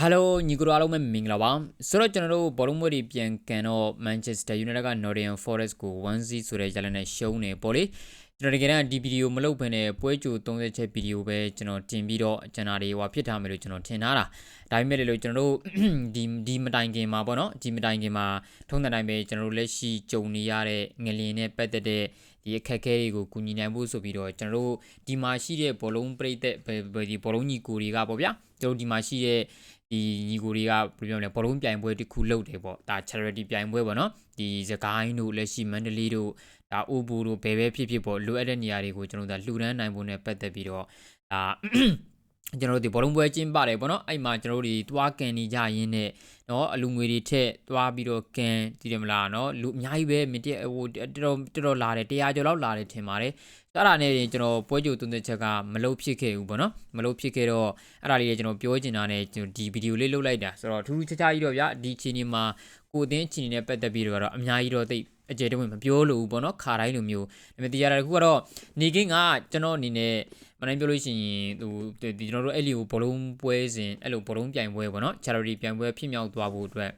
ဟယ်လိုညီကိုတို့အားလုံးပဲမင်္ဂလာပါဆိုတော့ကျွန်တော်တို့ဘောလုံးပွဲတွေပြန်ကန်တော့ Manchester United က Nottingham Forest ကို1-0ဆိုတဲ့ရလနဲ့ရှုံးနေပေါ့လေကျွန်တော်တကယ်တမ်းဒီဗီဒီယိုမလုပ်ဘဲနဲ့ပွဲကြို30ချက်ဗီဒီယိုပဲကျွန်တော်တင်ပြီးတော့ကျွန်တော်တွေဟိုဖြစ်ထားမယ်လို့ကျွန်တော်ထင်ထားတာဒါပေမဲ့လည်းကျွန်တော်တို့ဒီဒီမတိုင်ခင်မှာပေါ့နော်ဒီမတိုင်ခင်မှာထုံးတဲ့တိုင်းပဲကျွန်တော်တို့လက်ရှိကြုံနေရတဲ့ငလျင်နဲ့ပတ်သက်တဲ့ဒီအခက်အခဲတွေကိုကူညီနိုင်ဖို့ဆိုပြီးတော့ကျွန်တော်တို့ဒီမှာရှိတဲ့ဘောလုံးပရိသတ်ဒီဘောလုံးညီကိုတွေကပေါ့ဗျာကျွန်တော်ဒီမှာရှိတဲ့ ဒီညီကိုတွေကဘယ်လိုပြောမလဲဘောလုံးပြိုင်ပွဲတစ်ခုလုပ်တယ်ပေါ့ဒါ charity ပြိုင်ပွဲပေါ့နော်ဒီစကိုင်းတို့လက်ရှိမန္တလေးတို့ဒါအိုဘူတို့ဘယ်ပဲဖြစ်ဖြစ်ပေါ့လိုအပ်တဲ့နေရာတွေကိုကျွန်တော်တို့ဒါလှူဒန်းနိုင်ဖို့ ਨੇ ပတ်သက်ပြီးတော့ဒါကျွန်တော်တို့ဒီဘောလုံးပွဲကျင်းပါတယ်ပေါ့နော်အဲ့မှာကျွန်တော်တို့ဒီသွားကန်နေကြရင်းနဲ့เนาะအလူငွေတွေထက်သွားပြီးတော့ကန်တည်တယ်မလားเนาะလူအများကြီးပဲမင်းတဟိုတော်တော်တော်လာတယ်100ကျော်လောက်လာတယ်ထင်ပါတယ် အဲ့ဒါနဲ့ကျွန်တော်ပွဲကြိုသွင်းတဲ့ချက်ကမလုပ်ဖြစ်ခဲ့ဘူးပေါ့နော်မလုပ်ဖြစ်ခဲ့တော့အဲ့ဒါလေးကျွန်တော်ပြောချင်တာနဲ့ကျွန်တော်ဒီဗီဒီယိုလေးလုပ်လိုက်တာဆိုတော့ထူးထူးခြားခြားကြီးတော့ဗျာဒီအချိန်ဒီမှာကိုအသင်းအချိန်နဲ့ပတ်သက်ပြီးတော့အများကြီးတော့သိအကျယ်တဝင့်မပြောလို့ဘူးပေါ့နော်ခါတိုင်းလိုမျိုးဒါပေမဲ့တရားတခုကတော့နေကင်းကကျွန်တော်အနေနဲ့မနိုင်ပြောလို့ရှိရင်ဟိုဒီကျွန်တော်တို့အဲ့လီကိုဘောလုံးပွဲစဉ်အဲ့လိုဘောလုံးပြိုင်ပွဲပေါ့နော် charity ပြိုင်ပွဲဖြစ်မြောက်သွားဖို့အတွက်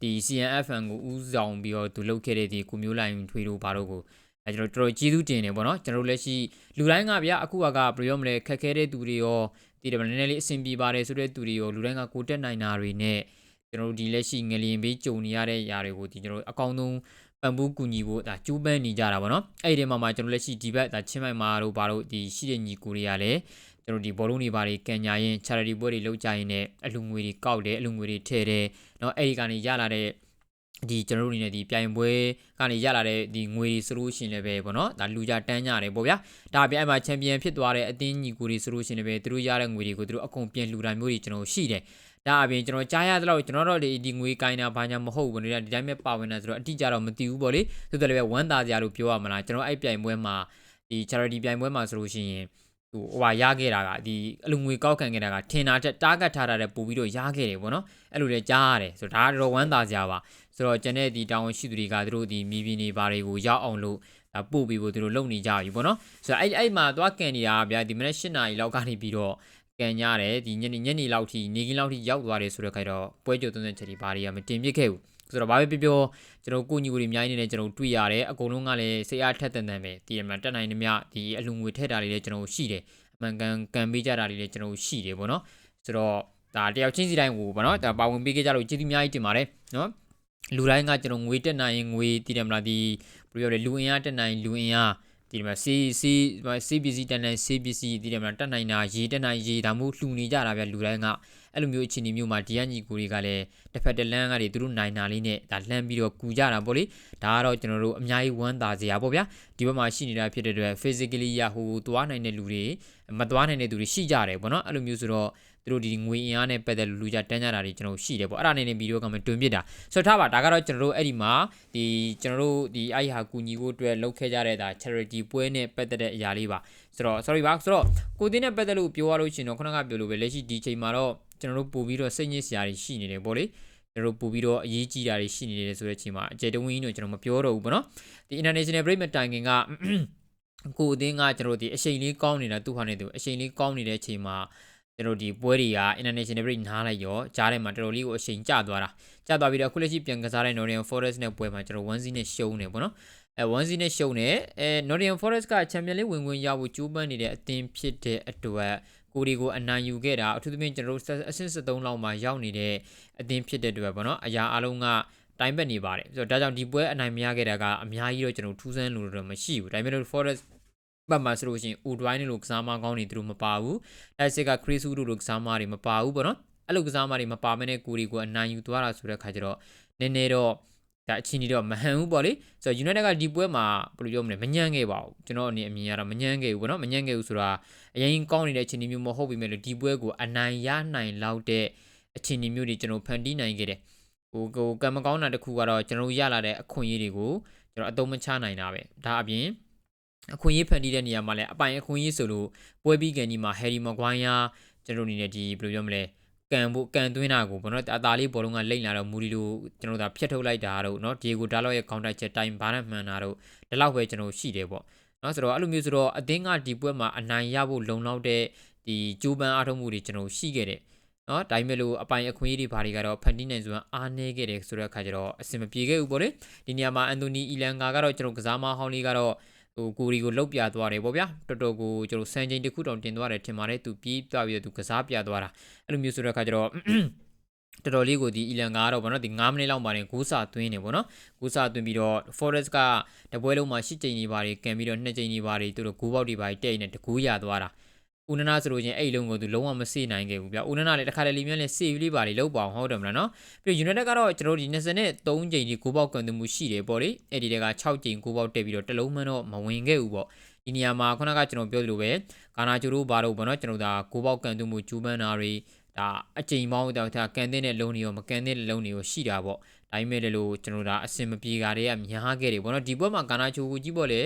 ဒီ CNFN ကိုဥဆောင်ပြီးတော့သူလုပ်ခဲ့တဲ့ဒီကိုမျိုးလိုင်းထွေးတို့ဘာတို့ကို အဲကျွန်တော်တော်တော်ကျေးဇူးတင်တယ်ပေါ့နော်ကျွန်တော်တို့လက်ရှိလူတိုင်းကဗျာအခုကဘယ်လိုရောမလဲခက်ခဲတဲ့သူတွေရောဒီတယ်နည်းနည်းလေးအဆင်ပြေပါတယ်ဆိုတဲ့သူတွေရောလူတိုင်းကကိုတက်နိုင်တာတွေနဲ့ကျွန်တော်တို့ဒီလက်ရှိငလျင်ဘေးကြုံနေရတဲ့ຢာတွေကိုဒီကျွန်တော်တို့အကောင်းဆုံးပံ့ပိုးကူညီဖို့ဒါကျိုးပန်းနေကြတာပေါ့နော်အဲ့ဒီမှာမှကျွန်တော်လက်ရှိဒီဘက်ဒါချင်းမိုင်မာတို့ဘာတို့ဒီရှိတဲ့ညီကိုတွေကလည်းကျွန်တော်ဒီဘောလုံးတွေဘာတွေကန်ညာရင် charity ပွဲတွေလုပ်ကြရင်လည်းအလူငွေတွေကောက်တယ်အလူငွေတွေထည့်တယ်เนาะအဲ့ဒီကနေရလာတဲ့ ဒီကျွန်တော်တို့အနေနဲ့ဒီပြိုင်ပွဲကနေရလာတဲ့ဒီငွေတွေဆိုလို့ရှိရင်လည်းပဲပေါ့နော်ဒါလူကြတန်းကြတယ်ပေါ့ဗျာဒါပြိုင်မှာချန်ပီယံဖြစ်သွားတဲ့အသင်းညီကိုတွေဆိုလို့ရှိရင်လည်းပဲသူတို့ရတဲ့ငွေတွေကိုသူတို့အကုန်ပြန်လူတာမျိုးတွေကျွန်တော်ရှိတယ်ဒါအပြင်ကျွန်တော်ကြားရသလောက်ကျွန်တော်တို့ဒီဒီငွေကိုင်းတာဘာညာမဟုတ်ဘူးလေဒီတိုင်းပဲပါဝင်တာဆိုတော့အတိအကျတော့မသိဘူးပေါ့လေသို့တော်လည်းပဲဝမ်းသာကြလို့ပြောရမလားကျွန်တော်အဲ့ပြိုင်ပွဲမှာဒီ charity ပြိုင်ပွဲမှာဆိုလို့ရှိရင်ဟိုဟိုဟာရခဲ့တာကဒီအလူငွေကောက်ခံခဲ့တာကထင်တာတက်တားကတ်ထားတာတဲ့ပို့ပြီးတော့ရခဲ့တယ်ပေါ့နော်အဲ့လိုလေကြားရတယ်ဆိုတော့ဒါကတော့ဝမ်းသာကြပါ ဆိုတော့ကျန်တဲ့ဒီတောင်ရှိသူတွေကသူတို့ဒီမိဘနေပါတွေကိုရောက်အောင်လို့ဒါပို့ပြီးဖို့သူတို့လုပ်နေကြပြီပေါ့နော်ဆိုတော့အဲ့အဲ့မှာသွားကန်နေတာဗျာဒီမနေ့၈နာရီလောက်ကနေပြီးတော့ကန်ကြတယ်ဒီညနေညနေလောက်ထိနေကင်းလောက်ထိရောက်သွားတယ်ဆိုတော့ခိုင်တော့ပွဲကြိုသွင်းတဲ့ချက်ဒီဘာတွေကမတင်ပြခဲ့ဘူးဆိုတော့ဘာပဲပြောပြောကျွန်တော်ကိုညီကိုတွေအများကြီးနေနဲ့ကျွန်တော်တွေ့ရတယ်အကုန်လုံးကလည်းစိတ်အားထက်သန်သန်ပဲဒီမှာတက်နိုင်နေမြဒီအလူငွေထည့်တာတွေလည်းကျွန်တော်ရှိတယ်အမှန်ကန်ကန်ပေးကြတာတွေလည်းကျွန်တော်ရှိတယ်ပေါ့နော်ဆိုတော့ဒါတယောက်ချင်းစီတိုင်းဟိုပေါ့နော်ဒါပါဝင်ပေးခဲ့ကြလို့ကျေးဇူးအများကြီးတင်ပါတယ်နော် လူတိုင်းကကျွန်တော်ငွေတက်နိုင်ရင်ငွေတည်တယ်မလားဒီဘယ်လိုပြောလဲလူအင်အားတက်နိုင်လူအင်အားဒီမှာ C C CPC တက်နိုင် CPC ဒီတယ်မလားတက်နိုင်တာရေးတက်နိုင်ရေးဒါမှမဟုတ်လှူနေကြတာဗျလူတိုင်းကအဲ့လိုမျိုးအခြေအနေမျိုးမှာဒီကညီကိုတွေကလည်းတစ်ဖက်တစ်လမ်းကနေသူတို့နိုင်တာလေးနဲ့ဒါလှမ်းပြီးတော့ကူကြတာပေါ့လေဒါကတော့ကျွန်တော်တို့အများကြီးဝမ်းသာစရာပေါ့ဗျာဒီဘက်မှာရှိနေတာဖြစ်တဲ့အတွက် physically ရဟိုသွားနိုင်တဲ့လူတွေမသွားနိုင်တဲ့သူတွေရှိကြတယ်ပေါ့နော်အဲ့လိုမျိုးဆိုတော့ သူတို့ဒီငွေအင်အားနဲ့ပတ်သက်လူလူကြတန်းကြတာတွေကျွန်တော်ရှိတယ်ပေါ့အဲ့ဒါနဲ့နေဗီဒီယိုကမှတွင်ပြတာဆိုတော့ထားပါဒါကတော့ကျွန်တော်တို့အဲ့ဒီမှာဒီကျွန်တော်တို့ဒီအဲ့ဒီဟာကူညီဖို့အတွက်လုပ်ခဲ့ကြတဲ့ဒါ charity ပွဲနဲ့ပတ်သက်တဲ့အရာလေးပါဆိုတော့ sorry ပါဆိုတော့ကိုတင်းနဲ့ပတ်သက်လို့ပြောရလို့ရှိရင်တော့ခုနကပြောလို့ပဲလက်ရှိဒီချိန်မှာတော့ကျွန်တော်တို့ပို့ပြီးတော့စိတ်ညစ်စရာတွေရှိနေတယ်ပေါ့လေကျွန်တော်တို့ပို့ပြီးတော့အရေးကြီးတာတွေရှိနေတယ်ဆိုတဲ့အချိန်မှာအကျယ်တဝင်းကြီးတော့ကျွန်တော်မပြောတော့ဘူးပေါ့နော်ဒီ international break မတိုင်ခင်ကကိုအတင်းကကျွန်တော်တို့ဒီအချိန်လေးကောင်းနေတာသူ့ဟာနဲ့သူအချိန်လေးကောင်းနေတဲ့အချိန်မှာ ကျွန်တော်ဒီပွဲတွေက international break နားလိုက်ရောကြားထဲမှာတော်တော်လေးကိုအချိန်ကျသွားတာကျသွားပြီးတော့အခုလက်ရှိပြန်ကစားတဲ့ Nottingham Forest နဲ့ပွဲမှာကျွန်တော်1-0နဲ့ရှုံးနေပေါ့နော်အဲ1-0နဲ့ရှုံးနေအဲ Nottingham Forest က Champions League ဝင်ဝင်ရဖို့ကြိုးပမ်းနေတဲ့အသင်းဖြစ်တဲ့အတွက်ကိုဒီကိုအနိုင်ယူခဲ့တာအထူးသဖြင့်ကျွန်တော်တို့အဆင့်73လောက်မှာရောက်နေတဲ့အသင်းဖြစ်တဲ့အတွက်ပေါ့နော်အရာအလုံးကတိုင်းပတ်နေပါတယ်ဆိုတော့ဒါကြောင့်ဒီပွဲအနိုင်မရခဲ့တာကအများကြီးတော့ကျွန်တော်ထူးဆန်းလို့တော့မရှိဘူးဒါပေမဲ့ Forest ပတ်မှာဆိုလို့ရှိရင် Udwine လို့ကစားမကောင်းနေသူတို့မပါဘူးအဲစစ်က Chris Wood လို့ကစားမတွေမပါဘူးပေါ့နော်အဲ့လိုကစားမတွေမပါမနဲ့ကိုရီကိုအနိုင်ယူသွားတာဆိုတဲ့ခါကျတော့နည်းနည်းတော့ဒါအချင်းကြီးတော့မဟန်ဘူးပေါ့လေဆိုတော့ United ကဒီပွဲမှာဘယ်လိုပြောမလဲမညံ့ခဲ့ပါဘူးကျွန်တော်အနေအမြင်ကတော့မညံ့ခဲ့ဘူးပေါ့နော်မညံ့ခဲ့ဘူးဆိုတာအရင်ကောင်းနေတဲ့အခြေအနေမျိုးမဟုတ်ပေမဲ့ဒီပွဲကိုအနိုင်ရနိုင်လောက်တဲ့အခြေအနေမျိုးတွေကျွန်တော်ဖန်တီးနိုင်ခဲ့တယ်ဟိုကိုကံမကောင်းတာတခုကတော့ကျွန်တော်ရလာတဲ့အခွင့်အရေးတွေကိုကျွန်တော်အသုံးမချနိုင်တာပဲဒါအပြင် အခွင့်အရေးဖန်တီးတဲ့နေရာမှာလည်းအပိုင်အခွင့်အရေးဆိုလို့ပွဲပြီးကန်ဒီမှာဟယ်ရီမော်ဂွိုင်းယာကျွန်တော်အနေနဲ့ဒီဘယ်လိုပြောမလဲကန်ဖို့ကန်သွင်းတာကိုဘောနော်အသာလေးဘောလုံးကလိမ့်လာတော့မူရီလိုကျွန်တော်ဒါဖျက်ထုတ်လိုက်တာတို့နော်ဒီကိုဒါလောက်ရဲ့ counter ချက်တိုင်းဘာနဲ့မှန်တာတို့ဒီလောက်ပဲကျွန်တော်ရှိတယ်ပေါ့နော်ဆိုတော့အဲ့လိုမျိုးဆိုတော့အသင်းကဒီပွဲမှာအနိုင်ရဖို့လုံလောက်တဲ့ဒီကြိုးပမ်းအားထုတ်မှုတွေကျွန်တော်ရှိခဲ့တယ်နော်ဒါပေမဲ့လို့အပိုင်အခွင့်အရေးတွေဘာတွေကတော့ဖန်တီးနိုင်စွမ်းအားနည်းခဲ့တယ်ဆိုတဲ့အခါကျတော့အဆင်မပြေခဲ့ဘူးပေါ့လေဒီနေရာမှာအန်တိုနီအီလန်ကာကတော့ကျွန်တော်ကစားမဟောင်းလေးကတော့ ဟိုကိုရီကိုလှုပ်ပြသွားတယ်ပေါ့ဗျာတော်တော်ကိုကျွန်တော်စံချိန်တစ်ခုတောင်တင်သွားတယ်ထင်ပါတယ်သူပြေးသွားပြီးတော့သူကစားပြသွားတာအဲ့လိုမျိုးဆိုတဲ့အခါကျတော့တော်တော်လေးကိုဒီအီလန်ကတော့ဗောနော်ဒီ9မိနစ်လောက်မှတင်ဂိုးစာသွင်းနေဗောနော်ဂိုးစာသွင်းပြီးတော့ Forest ကတပွဲလုံးမှာ10ချိန်ကြီးပါတွေကန်ပြီးတော့2ချိန်ကြီးပါတွေသူတို့ဂိုးပေါက်တွေပါတဲ့နေတကူးရသွားတာ ဦးနနာဆိုလို့ချင်းအဲ့လုံးကိုသူလုံးဝမစေ့နိုင်ခဲ့ဘူးဗျဦးနနာလည်းတစ်ခါတလေမြဲလည်းစေ့လေးပါလေးလောက်ပါအောင်ဟုတ်တယ်မလားနော်ပြီး United ကတော့ကျွန်တော်ဒီ23ချိန်ကြီးဂိုးပေါက်ကန်သူမှုရှိတယ်ပေါ့လေအဲ့ဒီတက6ချိန်ဂိုးပေါက်တက်ပြီးတော့တလုံးမှတော့မဝင်ခဲ့ဘူးပေါ့ဒီနေရာမှာခုနကကျွန်တော်ပြောသလိုပဲကာနာဂျူတို့ဘာလို့ပေါ့နော်ကျွန်တော်ဒါဂိုးပေါက်ကန်သူမှုကျူးပန်းတာတွေဒါအချိန်ပေါင်းတော့ဒါကန်တဲ့လုံတွေရောမကန်တဲ့လုံတွေရောရှိတာပေါ့ဒါပေမဲ့လည်းလို့ကျွန်တော်ဒါအစင်မပြေကြတဲ့ကများခဲ့တယ်ပေါ့နော်ဒီဘက်မှာကာနာဂျူကိုကြီးပေါ့လေ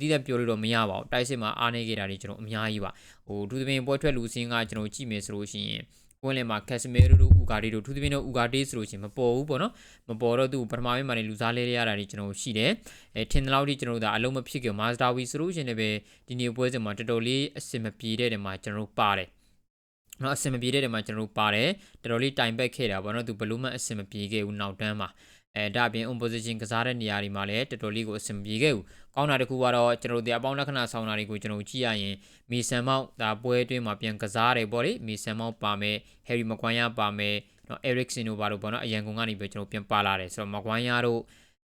တည်တဲ့ပြောလို့တော့မရပါဘူးတိုက်စစ်မှာအားနေခဲ့တာတွေကျွန်တော်အများကြီးပါဟိုသူသမင်ပွဲထွက်လူစင်းကကျွန်တော်ကြည့်မယ်ဆိုလို့ရှိရင်ပွင့်လင်မှာကက်စမီရိုတို့ဥဂါဒီတို့သူသမင်တို့ဥဂါဒီဆိုလို့ရှိရင်မပေါ်ဘူးပေါ့နော်မပေါ်တော့သူပထမပိုင်းမှာနေလူစားလဲရတာတွေကျွန်တော်ရှိတယ်အဲထင်တယ်လို့ဒီကျွန်တော်ဒါအလုံးမဖြစ်ကြမာစတာဝီဆိုလို့ရှိရင်လည်းဒီနေ့ပွဲစဉ်မှာတော်တော်လေးအစင်မပြေတဲ့နေရာမှာကျွန်တော်ပါတယ်နော်အစင်မပြေတဲ့နေရာမှာကျွန်တော်ပါတယ်တော်တော်လေးတိုင်ပက်ခဲ့တာပေါ့နော်သူဘလို့မှအစင်မပြေခဲ့ဘူးနောက်တန်းမှာ အဲဒါအပြင် opposition ကစားတဲ့နေရာတွေမှာလည်းတော်တော်လေးကိုအဆင်ပြေခဲ့ဘူးကောင်းတာတခုကတော့ကျွန်တော်တို့ဒီအပေါင်းလက္ခဏာဆောင်တာတွေကိုကျွန်တော်ကြည့်ရရင်မီဆန်မောက်ဒါပွဲအတွင်းမှာပြန်ကစားတယ်ပေါ့လေမီဆန်မောက်ပါမယ်ဟယ်ရီမကွိုင်းယာပါမယ်နော် Eriksen တို့ပါတော့ပေါ့နော်အရန်ကုန်ကနေပဲကျွန်တော်ပြန်ပါလာတယ်ဆိုတော့မကွိုင်းယာတို့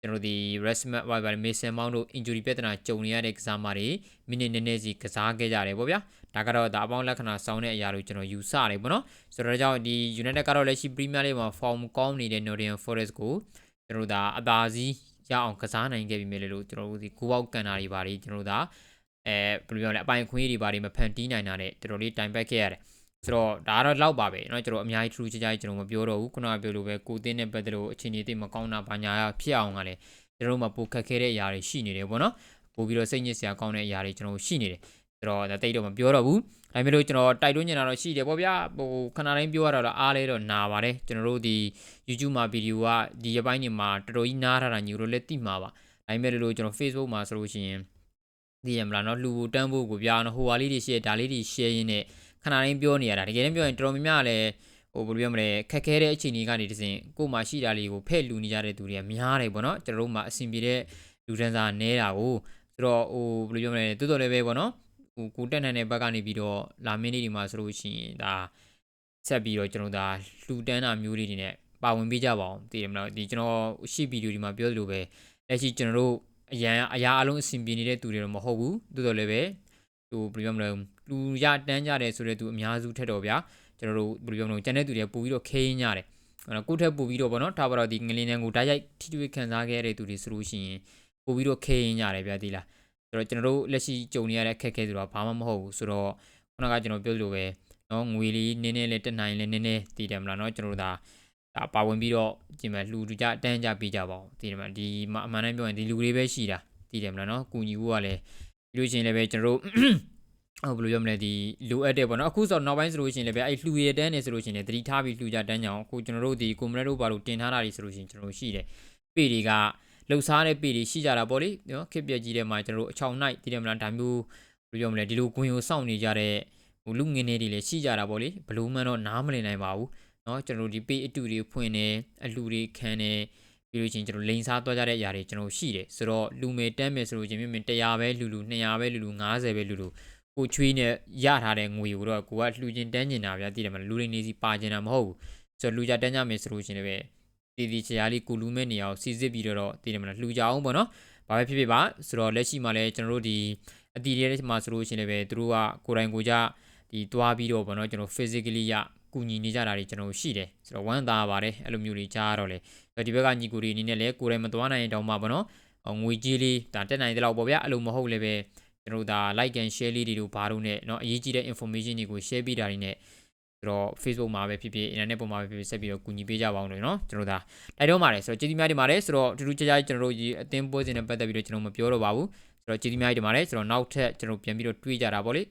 ကျွန်တော်ဒီ Resmat Viber Mason Mount တို့ injury ပြဿနာကြုံနေရတဲ့ကစားမတွေမိနစ်နည်းနည်းစီကစားခဲ့ကြတယ်ပေါ့ဗျာဒါကတော့ဒါအပေါင်းလက္ခဏာစောင်းတဲ့အရာတွေကျွန်တော်ယူဆတယ်ပေါ့နော်ဆိုတော့ကြောင့်ဒီ United ကတော့လက်ရှိ Premier League မှာ form ကောင်းနေတဲ့ Nottingham Forest ကို ကျွန်တော်တို့ဒါအသာစီးရအောင်ကစားနိုင်ခဲ့ပြီမြေလို့ကျွန်တော်တို့ဒီကိုပေါက်ကန်တာတွေပါတယ်ကျွန်တော်တို့ဒါအဲဘယ်လိုပြောလဲအပိုင်ခွင့်တွေပါတယ်မဖန်တီးနိုင်တာနဲ့တော်တော်လေးတိုင်ပတ်ခဲ့ရတယ်ဆိုတော့ဒါကတော့လောက်ပါပဲเนาะကျွန်တော်အများကြီး true ချကြကျွန်တော်မပြောတော့ဘူးခုနကပြောလို့ပဲကိုတင်းနဲ့ပတ်သက်လို့အခြေအနေတိတ်မကောင်းတာဘာညာရဖြစ်အောင်ကလည်းကျွန်တော်တို့မှာပိုခက်ခဲတဲ့အရာတွေရှိနေတယ်ပေါ့နော်ပို့ပြီးတော့စိတ်ညစ်စရာကောင်းတဲ့အရာတွေကျွန်တော်ရှိနေတယ် ဆိုတော့ဒါတိတ်တော့မပြောတော့ဘူးဒါပေမဲ့လို့ကျွန်တော်တိုက်တွန်းနေတာတော့ရှိတယ်ပေါ့ဗျာဟိုခဏတိုင်းပြောရတာတော့အားလဲတော့နာပါတယ်ကျွန်တော်တို့ဒီ YouTube မှာဗီဒီယိုကဒီရပိုင်းတွေမှာတော်တော်ကြီးနားထားတာညိုလို့လက်တိမှာပါဒါပေမဲ့လို့ကျွန်တော် Facebook မှာဆိုလို့ရှိရင်ဒီရမလားเนาะလူတန်းဖို့ကိုဗျာနော်ဟိုဟာလေးတွေ share ဒါလေးတွေ share ရင်းနဲ့ခဏတိုင်းပြောနေရတာတကယ်တမ်းပြောရင်တော်တော်များများလည်းဟိုဘယ်လိုပြောမလဲခက်ခဲတဲ့အခြေအနေကနေတစဉ်ကို့မှာရှိတာလေးကိုဖဲ့လူနေကြတဲ့သူတွေကများတယ်ပေါ့နော်ကျွန်တော်တို့မှာအဆင်ပြေတဲ့လူတန်းစားနဲတာကိုဆိုတော့ဟိုဘယ်လိုပြောမလဲတိုးတော်လည်းပဲပေါ့နော် ဟိုကိုတက်နိုင်တဲ့ဘက်ကနေပြီးတော့လာမင်းလေးဒီမှာဆိုလို့ရှိရင်ဒါဆက်ပြီးတော့ကျွန်တော်ဒါလှူတန်းတာမျိုးလေးတွေနဲ့ပါဝင်ပေးကြပါအောင်တည်ရမလားဒီကျွန်တော်ရှိဗီဒီယိုဒီမှာပြောသလိုပဲလက်ရှိကျွန်တော်တို့အရန်အရာအလုံးအဆင်ပြေနေတဲ့သူတွေတော့မဟုတ်ဘူးတိုးတော်လည်းပဲဟိုဘယ်လိုပြောမလဲလူရတန်းကြတယ်ဆိုတဲ့သူအများစုထက်တော့ဗျာကျွန်တော်တို့ဘယ်လိုပြောမလဲကျန်တဲ့သူတွေပို့ပြီးတော့ခဲရင်းကြတယ်အဲ့တော့ကိုထက်ပို့ပြီးတော့ဗောနော်ထားပါတော့ဒီငလင်းတန်းကိုဓာတ်ရိုက်ထိတွေ့ခံစားခဲ့တဲ့သူတွေဆိုလို့ရှိရင်ပို့ပြီးတော့ခဲရင်းကြတယ်ဗျာဒီလား ဆိုတော့ကျွန်တော်တို့လက်ရှိကြုံနေရတဲ့အခက်အခဲဆိုတော့ဘာမှမဟုတ်ဘူးဆိုတော့ခုနကကျွန်တော်ပြောလို့ပဲနော်ငွေလေးနည်းနည်းလေးတက်နိုင်လဲနည်းနည်းတည်တယ်မလားနော်ကျွန်တော်တို့ဒါဒါပါဝင်ပြီးတော့ဒီမှာလှူကြတန်းကြပေးကြပါဦးဒီမှာဒီမှာအမှန်တမ်းပြောရင်ဒီလူတွေပဲရှိတာတည်တယ်မလားနော်ကူညီဖို့ကလည်းပြီးလို့ရှိရင်လည်းပဲကျွန်တော်တို့ဟိုဘယ်လိုပြောမလဲဒီလိုအပ်တယ်ပေါ့နော်အခုဆိုနောက်ပိုင်းဆိုလို့ရှိရင်လည်းဗျအဲ့လှူရတန်းနေဆိုလို့ရှိရင်လည်းတတိထားပြီးလှူကြတန်းကြအောင်အခုကျွန်တော်တို့ဒီကွန်မရက်တို့ဘာလို့တင်ထားတာတွေဆိုလို့ရှိရင်ကျွန်တော်တို့ရှိတယ်ပေတွေက လှုပ်ရှားတဲ့ပေတွေရှိကြတာပေါ့လေနော်ခက်ပြက်ကြီးတဲ့မှာကျွန်တော်တို့အချောင်နိုင်တည်တယ်မလားဒါမျိုးဘယ်လိုပြောမလဲဒီလိုကွင်ကိုစောင့်နေကြတဲ့ဟိုလူငင်းတွေလည်းရှိကြတာပေါ့လေဘလို့မှတော့နားမလည်နိုင်ပါဘူးเนาะကျွန်တော်တို့ဒီပေအတူတွေဖွင့်နေအလူတွေခန်းနေပြီးလို့ချင်းကျွန်တော်လိန်စားသွားကြတဲ့အရာတွေကျွန်တော်ရှိတယ်ဆိုတော့လူမေတန်းမယ်ဆိုလို့ချင်းမြင်မြင်100ပဲလူလူ200ပဲလူလူ90ပဲလူလူကိုချွေးနဲ့ရထားတဲ့ငွေကိုတော့ကိုကလှူချင်းတန်းကျင်တာဗျာသိတယ်မလားလူတွေနေစီပါကျင်တာမဟုတ်ဘူးဆိုတော့လူကြတန်းကြမယ်ဆိုလို့ချင်းလည်း တည်တည်ချာချာလေးကိုလူမဲ့နေအောင်စီစစ်ပြီးတော့သိတယ်မလားလှူကြအောင်ပေါ့နော်ဘာပဲဖြစ်ဖြစ်ပါဆိုတော့လက်ရှိမှာလည်းကျွန်တော်တို့ဒီအတီရဲမှာဆိုလို့ချင်းလည်းပဲသူတို့ကကိုယ်တိုင်ကိုကြဒီတွားပြီးတော့ပေါ့နော်ကျွန်တော် physically ရကူညီနေကြတာတွေကျွန်တော်ရှိတယ်ဆိုတော့ဝမ်းသာပါတယ်အဲ့လိုမျိုးတွေကြားရတော့လေဒီဘက်ကညီကိုတွေအနေနဲ့လည်းကိုယ်တိုင်မသွားနိုင်ရင်တောင်မှပေါ့နော်ငွေကြီးလေးဒါတက်နိုင်တဲ့လောက်ပေါ့ဗျာအဲ့လိုမဟုတ်လည်းပဲကျွန်တော်တို့ဒါ like and share လေးတွေတို့ဘာလို့ ਨੇ เนาะအရေးကြီးတဲ့ information တွေကို share ပေးတာတွေ ਨੇ ဆိုတော့ Facebook မှာပဲဖြစ်ဖြစ် internet ပေါ်မှာပဲဖြစ်ဖြစ်ဆက်ပြီးတော့ကူညီပေးကြပါအောင်လို့เนาะကျွန်တော်ဒါတိုက်တွန်းပါတယ်ဆိုတော့ကျေးဇူးများတင်ပါတယ်ဆိုတော့တူတူကြကြကျွန်တော်တို့ဒီအသင်းပွဲစဉ်နဲ့ပတ်သက်ပြီးတော့ကျွန်တော်မပြောတော့ပါဘူးဆိုတော့ကျေးဇူးများတင်ပါတယ်ဆိုတော့နောက်ထပ်ကျွန်တော်ပြန်ပြီးတော့တွေးကြတာပေါ့လေ